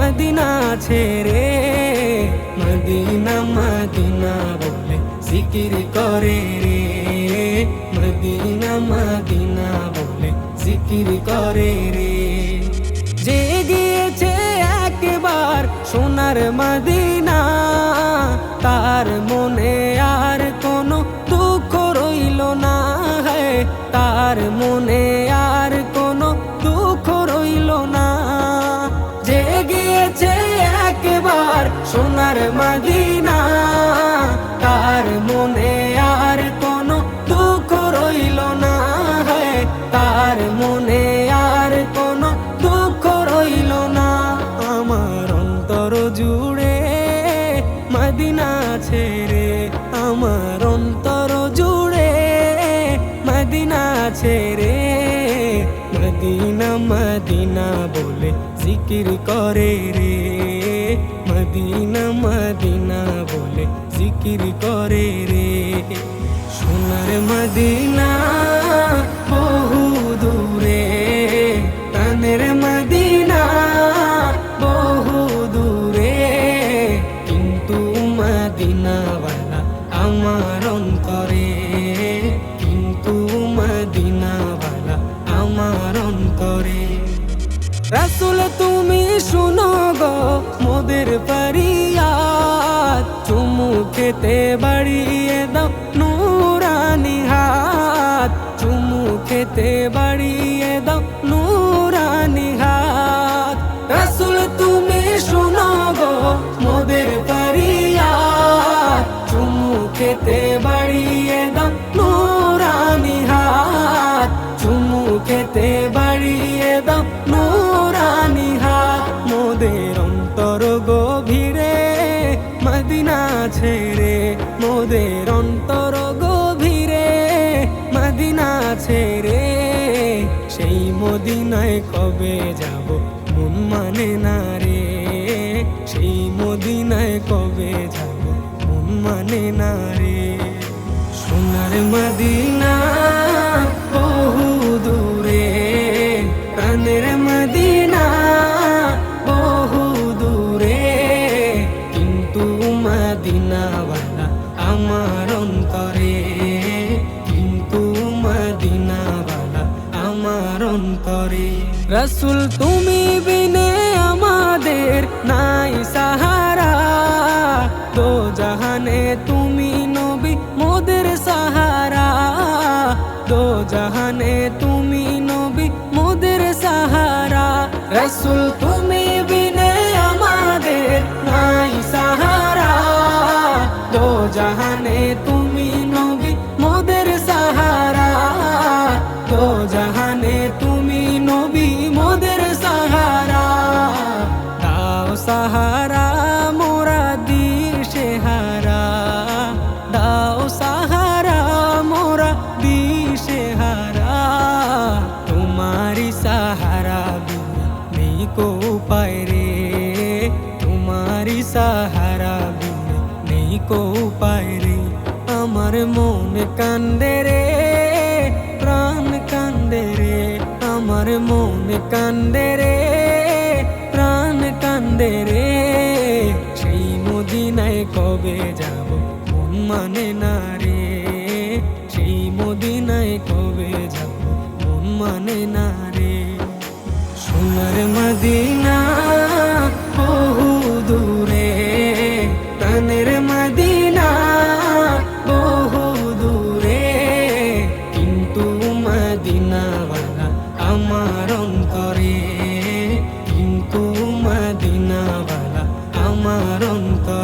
Medina ছেড়ে Medina Medina বলে জিকির করে রে। মদিনা মদিনা বলে জিকির করে রে। যে গিয়েছে একবার সোনার মদিনা, তার মনে সোনার মদিনা, তার মনে আর কোনো দুঃখ রইল না है তার মনে আর কোনো দুঃখ রইল না। আমার অন্তর জুড়ে মদিনা ছেড়ে, আমার অন্তর জুড়ে মদিনা ছেড়ে। মদিনা মদিনা বলে জিকির করে রে। মদিনা মদিনা বলে জিকির করে রে। সোনার মদিনা বহু দূরে, প্রাণের মদিনা বহু দূরে। কিন্তু মদিনাওয়ালা আমার অন্তরে মোদের ফরিয়াদ। চুমু খেতে বাড়িয়ে দাও নুরানি হাত। চুমু খেতে বাড়িয়ে দাও নুরানি হাত। রাসুল, তুমি শোনো গো মোদের ফরিয়াদ। চুমু খেতে বাড়িয়ে মদিনায় কবে যাব? মন মানে না রে। সেই মদিনায় কবে যাব? মন মানে না রে। সোনার মদিনা বহু দূরে, প্রাণের মদিনা বহু দূরে। কিন্তু মদিনাওয়ালা আমার রসুল, তুমি বিনে আমাদের নাই সাহারা। দো জাহানে তুমি নবী, মোদের সাহারা। দো জাহানে তুমি নবী, মোদের সাহারা। রসুল, তুমি বিনে আমাদের নাই সাহারা। দো জাহানে সাহারা বিনা নেই কো উপায় রে। আমার মন কান্দে রে, প্রাণ কান্দে রে। আমার মন কান্দে রে, প্রাণ কান্দে রে। সেই মদিনায় কবে যাব মন মানে না রে। সেই মদিনায় কবে যাব মন মানে না রে। সোনার মদিনা আমার অন্তর।